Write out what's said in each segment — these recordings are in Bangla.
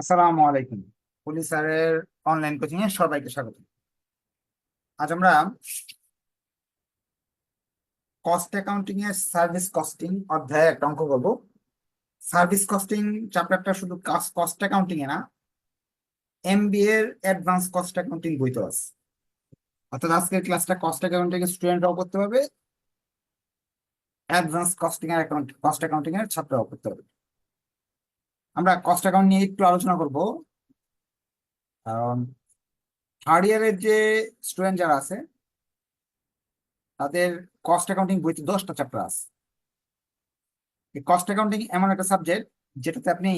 আসসালামু আলাইকুম। পুলিশ স্যারের অনলাইন কোচিং এ সবাইকে স্বাগত। আজ আমরা কস্ট অ্যাকাউন্টিং এর সার্ভিস কস্টিং অধ্যায়ে একটা অঙ্ক করব। সার্ভিস কস্টিং চ্যাপ্টারটা শুধু কস্ট অ্যাকাউন্টিং এ না এমবিএ এর অ্যাডভান্স কস্ট অ্যাকাউন্টিং বইতে আছে। অর্থাৎ আজকের ক্লাসটা কস্ট অ্যাকাউন্টিং এর স্টুডেন্টরাও করতে পারবে অ্যাডভান্স কস্টিং এর অ্যাকাউন্ট কস্ট অ্যাকাউন্টিং এর ছাত্ররাও করতে পারবে আমরা কস্ট অ্যাকাউন্ট নিয়ে একটু আলোচনা করব। কারণ থার্ড ইয়ারের যে স্টুডেন্ট যারা আছে, তাদের কস্ট অ্যাকাউন্টিং বইতে দশটা চ্যাপ্টার আছে। এই কস্ট অ্যাকাউন্টিং এমন একটা সাবজেক্ট যেটাতে আপনি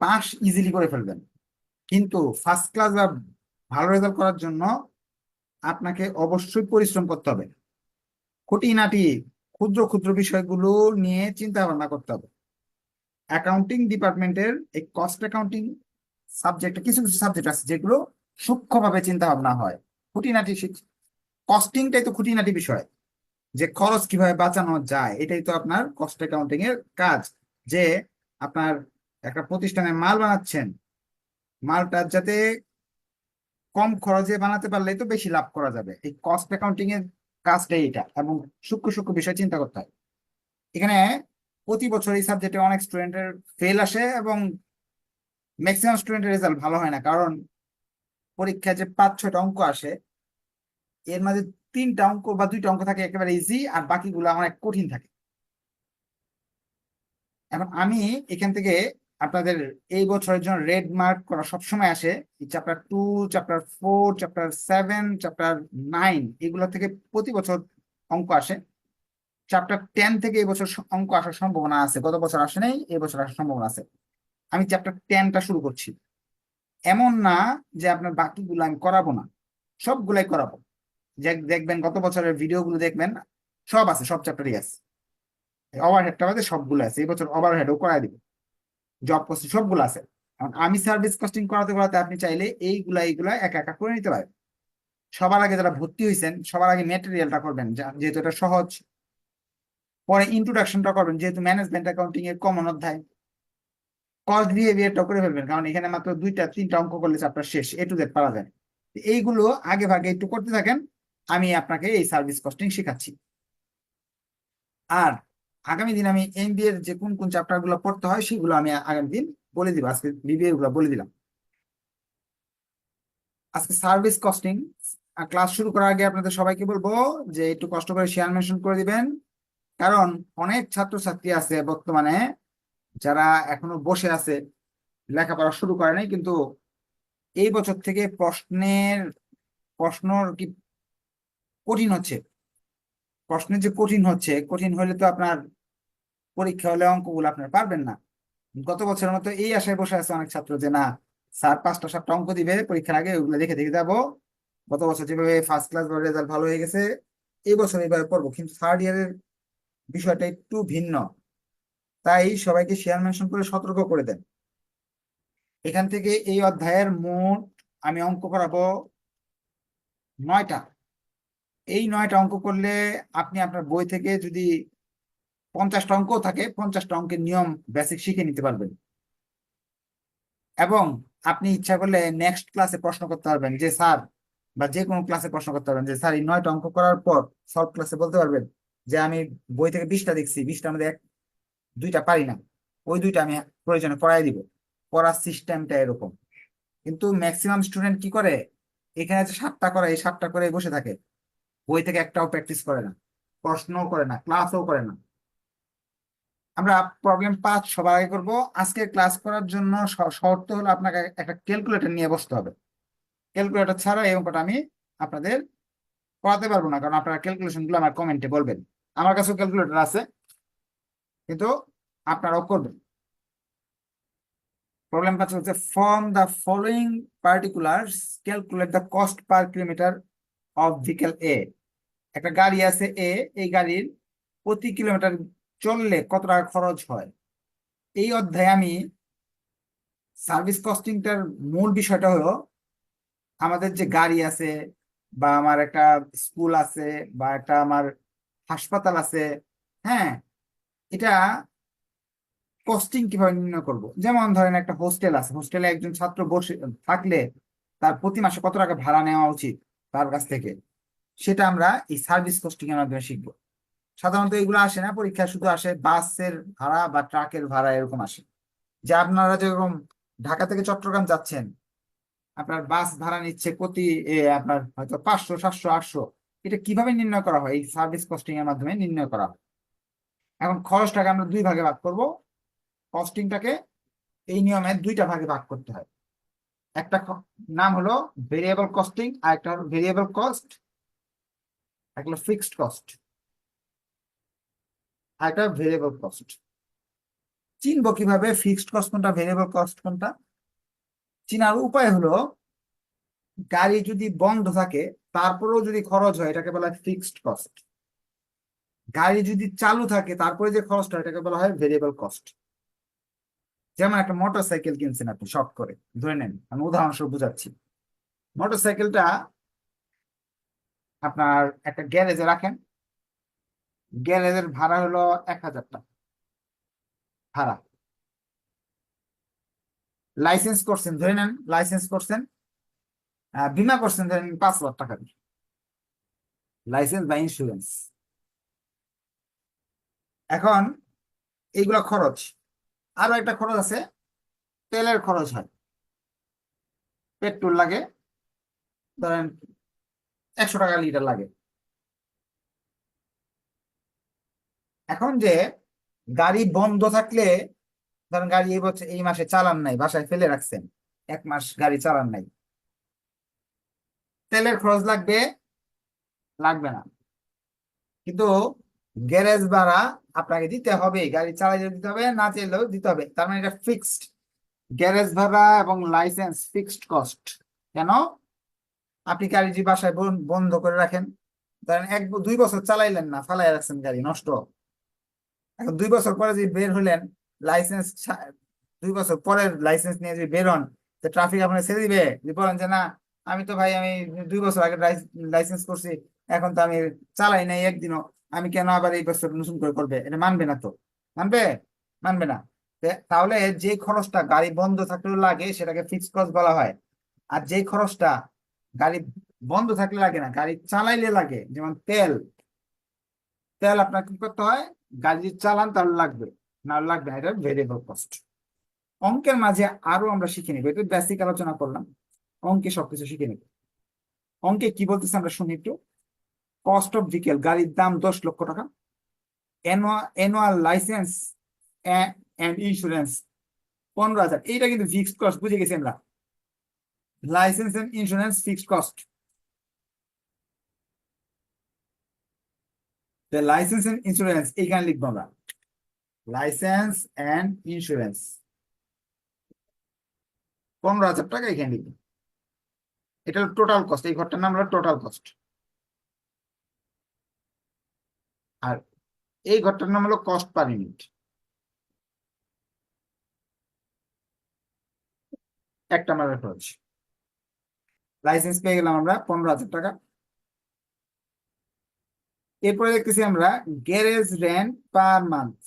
পাস ইজিলি করে ফেলবেন। কিন্তু ফার্স্ট ক্লাস বা ভালো রেজাল্ট করার জন্য আপনাকে অবশ্যই পরিশ্রম করতে হবে। খুঁটিনাটি ক্ষুদ্র ক্ষুদ্র বিষয়গুলো নিয়ে চিন্তা ভাবনা করতে হবে। অ্যাকাউন্টিং ডিপার্টমেন্টের এই কস্ট অ্যাকাউন্টিং সাবজেক্টে কিছু কিছু সাবজেক্ট আছে যেগুলো সূক্ষ্মভাবে চিন্তা ভাবনা হয়। খুঁটিনাটি কস্টিংটাই তো খুঁটিনাটি বিষয়। যে খরচ কীভাবে বাঁচানো যায়, এটাই তো আপনার কস্ট অ্যাকাউন্টিং এর কাজ। যে আপনার একটা প্রতিষ্ঠানে মাল বানাচ্ছেন, মালটা যাতে কম খরচে বানাতে পারলে তো বেশি লাভ করা যাবে। এই কস্ট অ্যাকাউন্টিং এর কাজটাই এটা এবং সূক্ষ্ম সূক্ষ্ম বিষয় চিন্তা করতে হয়। এখানে প্রতি বছর এই সাবজেক্টে অনেক স্টুডেন্টের ফেল আসে এবং ম্যাক্সিমাম স্টুডেন্টের রেজাল্ট ভালো হয় না। কারণ পরীক্ষায় যে পাঁচ, ছয়টা অঙ্ক আসে, এর মাঝে তিনটা অঙ্ক বা দুইটা অঙ্ক থাকে একেবারে ইজি আর বাকিগুলো অনেক কঠিন থাকে। এখন আমি এখান থেকে আপনাদের এই বছরের জন্য রেড মার্ক করা সবসময় আসে। Chapter two chapter four chapter seven chapter nine এগুলো থেকে প্রতি বছর অঙ্ক আসে। চ্যাপ্টার টেন থেকে এই বছর অঙ্ক আসার সম্ভাবনা আছে। গত বছর আসে নাই, এই বছর আসার সম্ভাবনা আছে। আমি চ্যাপ্টার টেনটা শুরু করছি। এমন না যে আপনার বাকিগুলো আমি করাবো না। সবগুলাই করাবো। দেখবেন গত বছরের ভিডিওগুলো দেখবেন, সব আছে, সব চ্যাপ্টারই আছে। ওভারহেডটা বাদে সবগুলো আছে। এই বছর ওভারহেডও করাই দিব। জব কস্টিং সবগুলো আছে। এখন আমি সার্ভিস কস্টিং করাতে করাতে আপনি চাইলে এইগুলা এইগুলা একা একা করে নিতে পারেন। সবার আগে যারা ভর্তি হয়েছেন সবার আগে ম্যাটেরিয়ালটা করবেন। যেহেতু এটা সহজ পরে ইন্ট্রোডাকশনটা করবেন যেহেতু ম্যানেজমেন্ট অ্যাকাউন্টিং এর কমন অধ্যায় কস্ট বিহেভিয়ারটা করে ফেলবেন, কারণ এখানে মাত্র দুইটা, তিনটা অঙ্ক করলে চ্যাপ্টার শেষ এ টু জেড পারা যায়। এইগুলো আগে ভাগে একটু করতে থাকেন, আমি আপনাকে এই সার্ভিস কস্টিং শেখাচ্ছি। আর আগামী দিন আমি এমবিএ এর যে কোন কোন চ্যাপ্টারগুলো পড়তে হয়, সেগুলো আমি আগামী দিন বলে দিব, আজকে বিবিএ গুলো বলে দিলাম। আজকে সার্ভিস কস্টিং ক্লাস শুরু করার আগে আপনাদের সবাইকে বলব যে একটু কষ্ট করে শেয়ার মেনশন করে দিবেন। কারণ অনেক ছাত্রছাত্রী আছে বর্তমানে যারা এখনও বসে আছে, লেখাপড়া শুরু করে নাই, কিন্তু এই বছর থেকে প্রশ্নের প্রশ্ন কি কঠিন হচ্ছে? প্রশ্নের যে কঠিন হচ্ছে, কঠিন হলে তো আপনার পরীক্ষা হলে অঙ্কগুলো আপনার পারবেন না। গত বছরের মতো এই আশায় বসে আছে অনেক ছাত্র যে, না, স্যার পাঁচটা সাতটা অঙ্ক দিবে, পরীক্ষার আগে ওগুলো দেখে দেখে যাব। গত বছর যেভাবে ফার্স্ট ক্লাস রেজাল্ট ভালো হয়ে গেছে, এই বছর এবার পড়ব কিন্তু থার্ড ইয়ারের বিষয়টা একটু ভিন্ন। তাই সবাইকে শেয়ার মেনশন করে সতর্ক করে দেন। এখান থেকে এই অধ্যায়ের মোট আমি অঙ্ক করাবো নয়টা। এই নয়টা অঙ্ক করলে আপনি আপনার বই থেকে যদি পঞ্চাশটা অঙ্ক থাকে, পঞ্চাশটা অঙ্কের নিয়ম বেসিক শিখে নিতে পারবেন। এবং আপনি ইচ্ছা করলে নেক্সট ক্লাসে প্রশ্ন করতে পারবেন যে, স্যার, বা যে কোনো ক্লাসে প্রশ্ন করতে পারবেন যে, স্যার, এই নয়টা অঙ্ক করার পর সলভ ক্লাসে বলতে পারবেন? যে আমি বই থেকে বিশটা দেখছি বিশটার মধ্যে এক, দুইটা পারি না। ওই দুইটা আমি প্রয়োজনে পড়াই দিব। পড়ার সিস্টেমটা এরকম। কিন্তু ম্যাক্সিমাম স্টুডেন্ট কি করে? এখানে যে সাতটা করে, এই সাতটা করে বসে থাকে। বই থেকে একটাও প্র্যাকটিস করে না, প্রশ্নও করে না, ক্লাসও করে না। আমরা প্রবলেম পাঁচ সবার আগে করব। আজকে ক্লাস করার জন্য শর্ত হলো আপনাকে একটা ক্যালকুলেটর নিয়ে বসতে হবে। ক্যালকুলেটর ছাড়া এই অঙ্কটা আমি আপনাদের করাতে পারব না। কারণ আপনারা ক্যালকুলেশনগুলো আমার কমেন্টে বলবেন। আমার কাছেও ক্যালকুলেটর আছে, কিন্তু আপনারাও করবেন। প্রবলেম পাচ্ছে হচ্ছে from the following particulars calculate the cost per kilometre of vehicle এ একটা গাড়ি আছে এ এই গাড়ির প্রতি কিলোমিটার চললে কত টাকা খরচ হয়? এই অধ্যায়ে আমি সার্ভিস কস্টিংটার মূল বিষয়টা হলো, আমাদের যে গাড়ি আছে বা আমার একটা স্কুল আছে বা একটা আমার হাসপাতাল আছে হ্যাঁ? এটা কস্টিং কীভাবে নির্ণয় করব? যেমন ধরেন একটা হোস্টেল আছে হোস্টেলে একজন ছাত্র বসে, থাকলে তার প্রতি মাসে কত টাকা ভাড়া নেওয়া উচিত তার কাছ থেকে? সেটা আমরা এই সার্ভিস কস্টিং এর মাধ্যমে শিখব। সাধারণত এগুলো আসে না, পরীক্ষায় শুধু আসে বাসের ভাড়া বা ট্রাকের ভাড়া এরকম আসে। যে আপনারা যেরকম ঢাকা থেকে চট্টগ্রাম যাচ্ছেন, আপনার বাস ভাড়া নিচ্ছে প্রতি আপনার হয়তো পাঁচশো, সাতশো, আটশো এটা কীভাবে নির্ণয় করা হয়? এই সার্ভিস কস্টিং এর মাধ্যমে নির্ণয় করা হয়। এখন খরচটাকে আমরা দুই ভাগে ভাগ করব। কস্টিংটাকে এই নিয়মে দুইটা ভাগে ভাগ করতে হয়। একটা নাম হলো ভেরিয়েবল কস্টিং আর একটা হলো ভেরিয়েবল কস্ট একটা ফিক্সড কস্ট আর একটা ভেরিয়েবল কস্ট চিনবো কীভাবে ফিক্সড কস্ট কোনটা ভেরিয়েবল কস্ট কোনটা? চিনার উপায় হলো গাড়ি যদি বন্ধ থাকে, তারপরেও যদি খরচ হয়, এটাকে বলা হয় ফিক্সড কস্ট গাড়ি যদি চালু থাকে, তারপরে যে খরচটা হয়, এটাকে বলা হয় ভেরিয়েবল কস্ট যেমন একটা মোটর সাইকেল কিনছেন আপনি শর্ট করে, ধরে নেন, আমি উদাহরণস্বরূপ বুঝাচ্ছি। মোটর সাইকেলটা আপনার একটা গ্যারেজে রাখেন গ্যারেজের ভাড়া হলো এক হাজার টাকা, ভাড়া। লাইসেন্স করছেন, ধরে নেন লাইসেন্স করছেন বিমা করছেন, ধরেন পাঁচ লাখ টাকা দিয়ে। লাইসেন্স বা ইন্স্যুরেন্স এখন এইগুলা খরচ, আরও একটা খরচ আছে, তেলের খরচ হয়। পেট্রোল লাগে, ধরেন একশো টাকা লিটার লাগে। এখন যে গাড়ি বন্ধ থাকলে, ধরেন গাড়ি এই বছর, এই মাসে চালান নাই, বাসায় ফেলে রাখছেন, এক মাস গাড়ি চালান নাই। তেলের খরচ লাগবে? লাগবে না। কিন্তু গ্যারেজ ভাড়া আপনাকে দিতে হবে, গাড়ি চালাইলে দিতে হবে, না চাইলেও দিতে হবে। তার মানে এটা ফিক্সড গ্যারেজ ভাড়া এবং লাইসেন্স ফিক্সড কস্ট কেন? আপনি গাড়ি যে বাসায় বন- বন্ধ করে রাখেন। ধরেন এক দুই বছর চালাইলেন না ফালাই রাখছেন গাড়ি, নষ্ট। এখন দুই বছর পরে যদি বের হলেন লাইসেন্স দুই বছর পরের লাইসেন্স নিয়ে যদি বের হন ট্রাফিক আপনার ছেড়ে দিবে, যদি বলেন যে না আমি তো ভাই, আমি দুই বছর আগে লাইসেন্স করছি, এখন তো আমি চালাই নাই একদিনও। আমি কেন আবার এই বছর নতুন করে করবে? এটা মানবে না তো। মানবে? মানবে না। তাহলে যে খরচটা গাড়ি বন্ধ থাকলেও লাগে, সেটাকে ফিক্সড কস্ট বলা হয়। আর যে খরচটা গাড়ি বন্ধ থাকলে লাগে না, গাড়ি চালাইলে লাগে, যেমন তেল। তেল আপনার কি করতে হয়? গাড়ি চালান তাহলে লাগবে, না লাগবে না, এটা ভেরিয়েবল কস্ট অঙ্কের মাঝে আরও আমরা শিখে নেব, এটা বেসিক আলোচনা করলাম। অঙ্কে সবকিছু শিখে নেব। অঙ্কে কি বলতেছে আমরা শুনি একটু? কস্ট অফ ভেহিকেল গাড়ির দাম দশ লক্ষ টাকা। অ্যানুয়াল লাইসেন্স অ্যান্ড ইন্স্যুরেন্স পনেরো হাজার। এইটা কিন্তু ফিক্সড কস্ট বুঝে গেছি আমরা। Licence and insurance fixed cost licence and insurance এইখানে লিখব আমরা। লাইসেন্স এন্ড ইন্স্যুরেন্স পনেরো হাজার টাকা এখানে লিখব। এটা টোটাল কস্ট এই ঘরটার নাম হলো টোটাল কস্ট আর এই ঘরটার নাম হলো কস্ট পার ইউনিট একটা আমরা খরচ। লাইসেন্স পেয়ে গেলাম আমরা পনেরো হাজার টাকা। এরপরে দেখতেছি আমরা গ্যারেজ রেন্ট পার মান্থ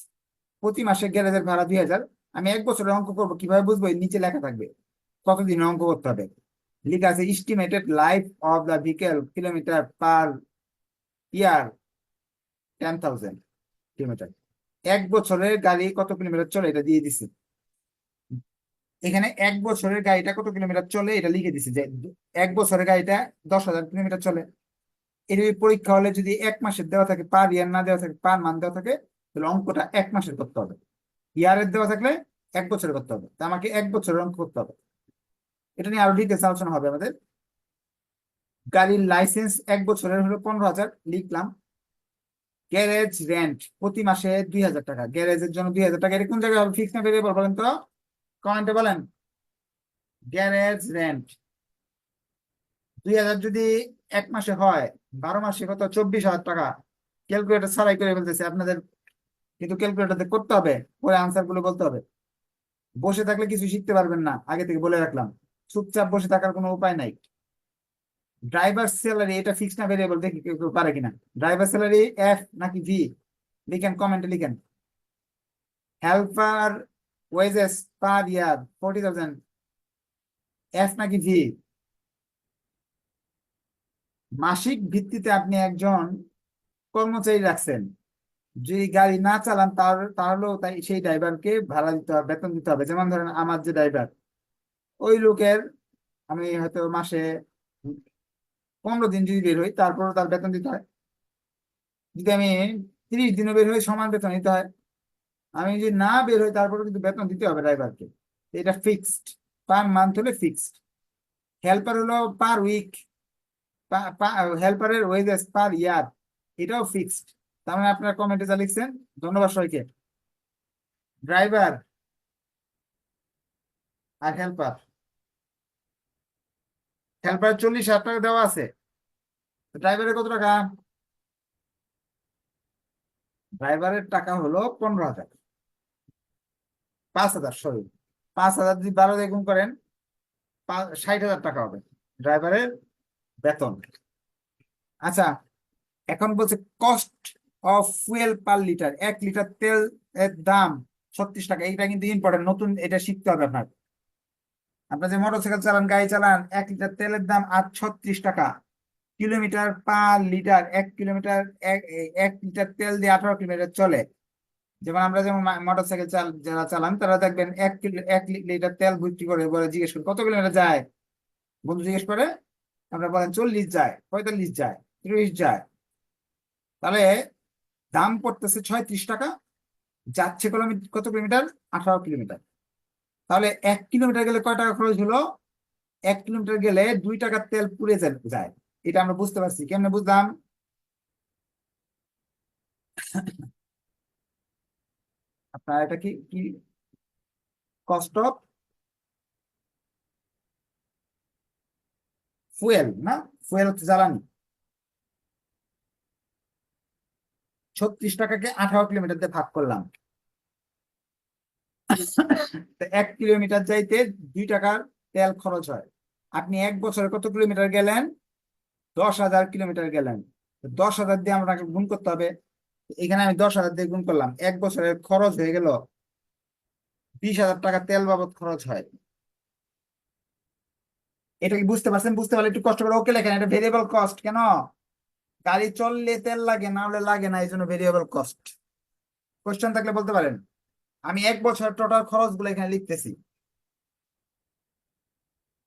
প্রতি মাসে গ্যারেজের ভাড়া দুই হাজার। আমি এক বছরের অঙ্ক করব, কীভাবে বুঝব? নিচে লেখা থাকবে। কতদিন অঙ্ক করতে হবে? লেখা আছে estimated life of the vehicle kilometre per year ten thousand kilometre এক বছরের গাড়ি কত কিলোমিটার চলে, এটা দিয়ে দিছি। এখানে এক বছরের গাড়িটা কত কিলোমিটার চলে, এটা লিখে দিছি যে, এক বছরের গাড়িটা দশ হাজার কিলোমিটার চলে। এর পরীক্ষা হলে যদি এক মাসের দেওয়া থাকে পার ইয়ার না দেওয়া থাকে পার মান দেওয়া থাকে, তাহলে অঙ্কটা এক মাসের করতে হবে। ইয়ারের দেওয়া থাকলে এক বছরের করতে হবে। আমাকে এক বছরের অঙ্ক করতে হবে। এটা নিয়ে আরও ডিটেলস আলোচনা হবে আমাদের। গাড়ির লাইসেন্স এক বছরের হলো পনেরো হাজার, লিখলাম। গ্যারেজ রেন্ট প্রতি মাসে দুই হাজার টাকা। গ্যারেজের জন্য দুই হাজার টাকা। এটা কোন জায়গায় হবে? ফিক্স না ভেরিয়েবল বলেন তো? কমেন্টে বলেন। গ্যারেজ রেন্ট দুই হাজার যদি এক মাসে হয়, বারো মাসে কত? চব্বিশ হাজার টাকা। ক্যালকুলেটর ছাড়াই করে ফেলতেছে। আপনাদের কিন্তু ক্যালকুলেটর করতে হবে। পরে আনসারগুলো বলতে হবে। বসে থাকলে কিছু শিখতে পারবেন না। আগে থেকে বলে রাখলাম। চুপচাপ বসে থাকার কোনো উপায় নাই। ড্রাইভার স্যালারি এটা ফিক্স না ভেরিয়েবল দেখি কেউ পারে কিনা। ড্রাইভার স্যালারি এফ নাকি ভি লিখেন কমেন্টে লিখেন। Helper wages per year forty thousand F নাকি ভি মাসিক ভিত্তিতে আপনি একজন কর্মচারী রাখছেন। যদি গাড়ি না চালান, তার, তাহলেও তাই সেই ড্রাইভারকে ভাড়া দিতে হবে, বেতন দিতে হবে। যেমন ধরেন, আমার যে ড্রাইভার ওই লোকের আমি হয়তো মাসে পনেরো দিন যদি বের হই, তারপরও তার বেতন দিতে হয়। যদি আমি তিরিশ দিনও বের হই, সমান বেতন দিতে হয়। আমি যদি না বের হই তারপরে কিন্তু বেতন দিতে হবে ড্রাইভারকে। এটা ফিক্সড পার মান্থ হলে ফিক্সড হেল্পার হলো পার উইক হেল্পারের ওয়েজেস পার ইয়ার এটাও ফিক্সড তার মানে আপনারা কমেন্টে যা লিখছেন, ধন্যবাদ সবাইকে। ড্রাইভার আর হেল্পার হেল্পার চল্লিশ হাজার টাকা দেওয়া আছে। ড্রাইভারের কত টাকা? ড্রাইভারের টাকা হলো পনেরো হাজার। পাঁচ হাজার সরি পাঁচ হাজার যদি বারো দিয়ে গুণ করেন ষাট হাজার টাকা হবে ড্রাইভারের বেতন। আচ্ছা এখন বলছে cost of fuel per litre এক লিটার তেল এর দাম ছত্রিশ টাকা। এটা কিন্তু ইম্পর্টেন্ট নতুন এটা শিখতে হবে আপনার আপনার যে মোটরসাইকেল চালান, গাড়ি চালান, এক লিটার তেলের দাম আট ছত্রিশ টাকা। কিলোমিটার পার লিটার এক কিলোমিটার, এক লিটার তেল দিয়ে আঠারো কিলোমিটার চলে। যেমন আমরা যেমন মোটরসাইকেল চাল, যারা চালান, তারা দেখবেন এক কিলো, এক লিটার তেল ভর্তি করে বলে জিজ্ঞেস করে, কত কিলোমিটার যায়? বন্ধু জিজ্ঞেস করে, আমরা বলেন চল্লিশ যায়, পঁয়তাল্লিশ যায়, ত্রিশ যায়। তাহলে দাম পড়তেছে ছয়ত্রিশ টাকা, যাচ্ছে কত কিলোমিটার? আঠারো কিলোমিটার। তাহলে এক কিলোমিটার গেলে কয় টাকা খরচ হলো? এক কিলোমিটার গেলে দুই টাকার তেল পুড়ে যায় এটা আমরা বুঝতে পারছি। কেমনে বুঝলাম? আপনার এটা কি কি কস্ট অফ ফুয়েল না? ফুয়েল হচ্ছে জ্বালানি। ছত্রিশ টাকাকে আঠারো কিলোমিটার দিয়ে ভাগ করলাম। এক কিলোমিটার যাইতে দুই টাকার তেল খরচ হয়। আপনি এক বছরে কত কিলোমিটার গেলেন? দশ হাজার কিলোমিটার গেলেন। দশ হাজার দিয়ে আপনাকে গুণ করতে হবে। এখানে আমি দশ হাজার দিয়ে গুণ করলাম। এক বছরের খরচ হয়ে গেল। বিশ হাজার টাকা তেল বাবদ খরচ হয়। এটা কি বুঝতে পারছেন? বুঝতে পারলে একটু কষ্ট করে ওকে লেখেন। এটা ভেরিয়েবল কস্ট কেন? গাড়ি চললে তেল লাগে, না হলে লাগে না, এই জন্য ভেরিয়েবল কস্ট কোশ্চেন থাকলে বলতে পারেন। আমি এক বছর টোটাল খরচগুলো এখানে লিখতেছি।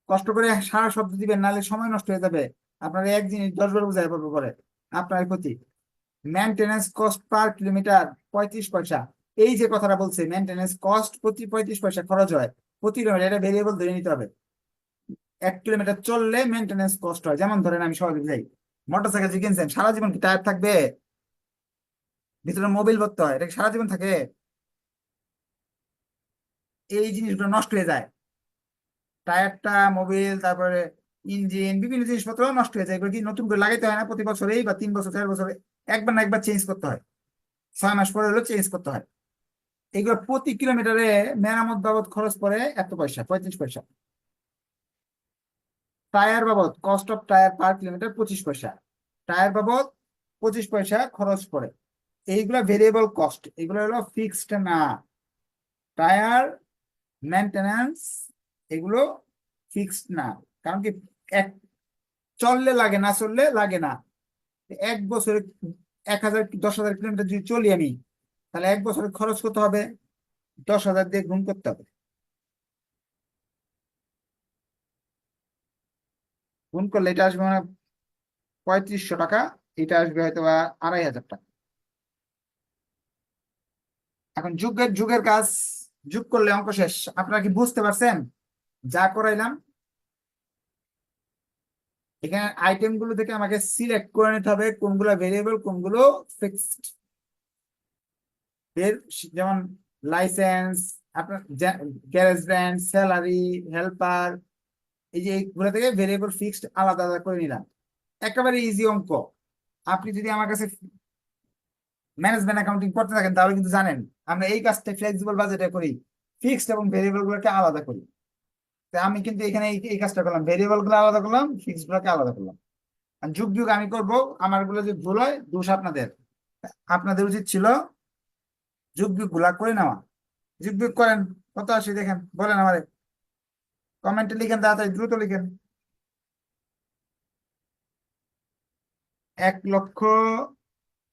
কষ্ট করে সারা শব্দ দিবেন, নাহলে সময় নষ্ট হয়ে যাবে। আপনার এক জিনিস দশ বার বুঝাই পড়ব পরে। আপনার ক্ষতি। মেনটেনেন্স কস্ট পার কিলোমিটার পঁয়ত্রিশ পয়সা। এই যে কথাটা বলছে মেনটেনেন্স কস্ট প্রতি পঁয়ত্রিশ পয়সা খরচ হয়। প্রতি কিলোমিটার এটা ভেরিয়েবল ধরে নিতে হবে। এক কিলোমিটার চললে মেনটেনেন্স কস্ট হয়। যেমন ধরেন আমি সহজে বুঝাই মোটরসাইকেল যে কিনছেন, সারা জীবন কি টায়ার থাকবে? ভিতরে মোবিল ভরতে হয়, এটা সারা জীবন থাকে? এই জিনিসগুলো নষ্ট হয়ে যায়। টায়ারটা, মোবিল, তারপরে ইঞ্জিন, বিভিন্ন জিনিসপত্র নষ্ট হয়ে যায়। এগুলো কি নতুন করে লাগাইতে হয় না প্রতি বছরেই বা তিন বছর, চার বছরে? একবার না একবার চেঞ্জ করতে হয়। ছয় মাস পরে হলেও চেঞ্জ করতে হয়। এগুলো প্রতি কিলোমিটারে মেরামত বাবদ খরচ পড়ে এত পয়সা, পঁয়ত্রিশ পয়সা। টায়ার বাবদ cost of tyre per kilometre পঁচিশ পয়সা। টায়ার বাবদ পঁচিশ পয়সা খরচ পড়ে। এইগুলা ভেরিয়েবল কস্ট এগুলো হলো ফিক্সড না। টায়ার মেনটেন্যান্স এগুলো ফিক্সড না। কারণ কি, এক, চললে লাগে না, চললে লাগে না। এক বছরে এক হাজার, দশ হাজার কিলোমিটার যদি চলি আমি, তাহলে এক বছরে খরচ করতে হবে? দশ হাজার দিয়ে গুণ করতে হবে। গুণ করলে এটা আসবে মানে পঁয়ত্রিশশো টাকা, এটা আসবে হয়তো বা আড়াই হাজার টাকা। এখন যুগের যুগের কাজ যোগ করলে অঙ্ক শেষ। আপনারা কি বুঝতে পারছেন? যা করাইলাম, এখানে আইটেমগুলো থেকে আমাকে সিলেক্ট করে নিতে হবে কোনগুলো ভেরিয়েবল কোনগুলো ফিক্সড এর যেমন লাইসেন্স আপনার গ্যারেজ ব্র্যান্ড স্যালারি হেল্পার এই যে এইগুলো থেকে ভেরিয়েবল ফিক্সড আলাদা আলাদা করে নিলাম। একেবারে ইজি অঙ্ক। আপনি যদি আমার কাছে ম্যানেজমেন্ট অ্যাকাউন্টিং করতে থাকেন, তাহলে কিন্তু জানেন, আমরা এই কাজটা ফ্লেক্সিবল বাজেটে করি ফিক্সড এবং ভেরিয়েবল গুলোকে আলাদা করি। আমি কিন্তু এখানে এই কাজটা করলাম ভেরিয়েবলগুলো আলাদা করলাম ফিক্সড গুলোকে আলাদা করলাম। যুগ যুগ আমি করব আমারগুলো যদি ভুল হয়, দোষ আপনাদের। আপনাদের উচিত ছিল যুগ যুগগুলা করে নেওয়া। যুগ যুগ করেন, কত আসে দেখেন, বলেন আমারে। কমেন্টে লিখেন তাড়াতাড়ি, দ্রুত লিখেন। এক লক্ষ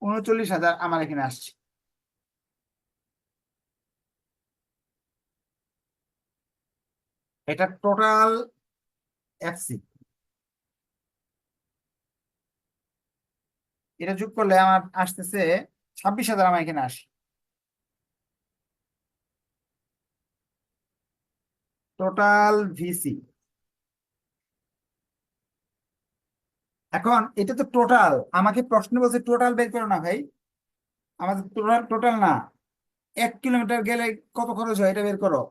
উনচল্লিশ হাজার আমার এখানে আসছে। এটা টোটাল এফসি এটা যোগ করলে আমার আসতেছে ছাব্বিশ হাজার আমার এখানে আসে। টোটাল ভিসি এখন এটা তো টোটাল আমাকে প্রশ্ন বলছে টোটাল বের করো না ভাই। আমাদের টোটাল টোটাল না। এক কিলোমিটার গেলে কত খরচ হয় এটা বের করো।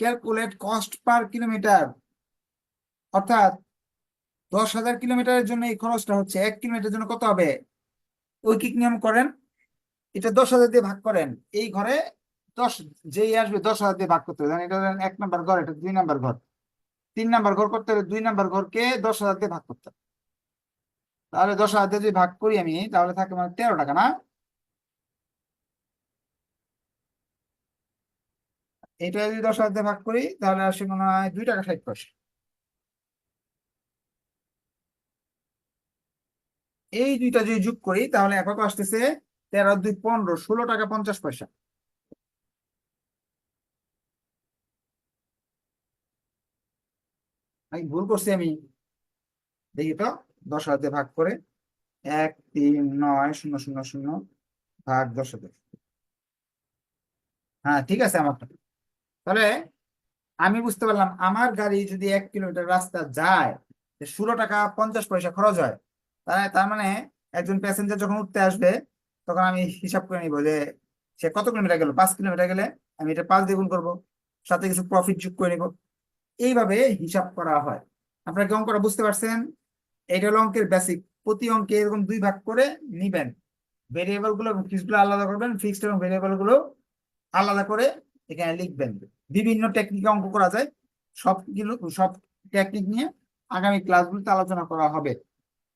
ক্যালকুলেট কস্ট পার কিলোমিটার অর্থাৎ দশ হাজার কিলোমিটারের জন্য এই খরচটা হচ্ছে এক কিলোমিটার জন্য কত হবে? ঐকিক নিয়ম করেন? এটা দশ হাজার দিয়ে ভাগ করেন। এই ঘরে দশ, যেই আসবে দশ হাজার দিয়ে ভাগ করতে হবে। এটা এক নাম্বার ঘর, এটা দুই নাম্বার ঘর। তিন নাম্বার ঘর করতে হলে দুই নাম্বার ঘরকে দশ হাজার দিয়ে ভাগ করতে হবে। তাহলে দশ হাজার যদি ভাগ করি আমি, তাহলে থাকে মানে তেরো টাকা, না? এটা যদি দশ হাজার ভাগ করি, তাহলে আসে মনে হয় দুই টাকা ষাট পয়সা। এই দুইটা যদি যোগ করি, তাহলে কত আসতেছে তেরো দুই পনেরো, ষোলো টাকা পঞ্চাশ পয়সা। আমি ভুল করছি আমি, দেখি তো। দশ হাতে ভাগ করে এক, তিন, নয়, শূন্য শূন্য শূন্য ভাগ দশ হাতে হ্যাঁ ঠিক আছে আমারটা। তাহলে আমি বুঝতে পারলাম, আমার গাড়ি যদি এক কিলোমিটার রাস্তা যায় ষোলো টাকা পঞ্চাশ পয়সা খরচ হয় তার মানে একজন প্যাসেঞ্জার যখন উঠতে আসবে, তখন আমি হিসাব করে নিব যে সে কত কিলোমিটার গেল? পাঁচ কিলোমিটার গেলে আমি এটা পাঁচ দ্বিগুণ করব, সাথে কিছু প্রফিট যোগ করে নিব। এইভাবে হিসাব করা হয়। আপনারা কি অঙ্কটা বুঝতে পারছেন? এটা হলো অঙ্কের বেসিক প্রতি অঙ্কে এরকম দুই ভাগ করে নিবেন। ভেরিয়েবলগুলো এবং ফিক্সডগুলো আলাদা করবেন। ফিক্সড এবং ভেরিয়েবলগুলো আলাদা করে এখানে লিখবেন। বিভিন্ন টেকনিকে অঙ্ক করা যায়। সবগুলো সব টেকনিক নিয়ে আগামী ক্লাসগুলোতে আলোচনা করা হবে।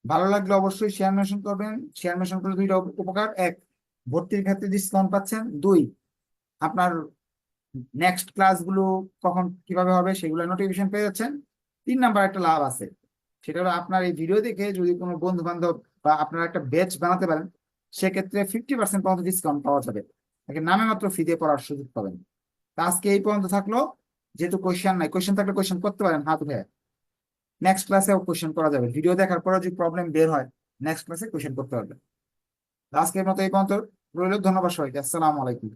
ভালো লাগলে অবশ্যই শেয়ার মেনশন করবেন। শেয়ার মেনশন করলে দুইটা উপকার। এক, ভর্তির ক্ষেত্রে ডিসকাউন্ট পাচ্ছেন। দুই, আপনার নেক্সট ক্লাসগুলো কখন কীভাবে হবে সেগুলো নোটিফিকেশন পেয়ে যাচ্ছেন। তিন নাম্বার একটা লাভ আছে। সেটা হলো আপনার এই ভিডিও দেখে যদি কোনো বন্ধু বান্ধব বা আপনারা একটা ব্যাচ বানাতে পারেন, সেক্ষেত্রে ফিফটি পার্সেন্ট পর্যন্ত ডিসকাউন্ট পাওয়া যাবে। তাকে নামে মাত্র ফি দিয়ে পড়ার সুযোগ পাবেন। তা আজকে এই পর্যন্ত থাকল। যেহেতু কোয়েশ্চেন নাই কোয়েশ্চেন থাকলে কোয়েশ্চেন করতে পারেন হাত উঠে নেক্সট ক্লাসেও কোয়েশ্চেন করা যাবে। ভিডিও দেখার পরে যদি প্রবলেম বের হয় নেক্সট ক্লাসে কোয়েশ্চেন করতে পারবেন। আজকের মতো এই পর্যন্ত। রইল। ধন্যবাদ সবাইকে। আসসালামু আলাইকুম।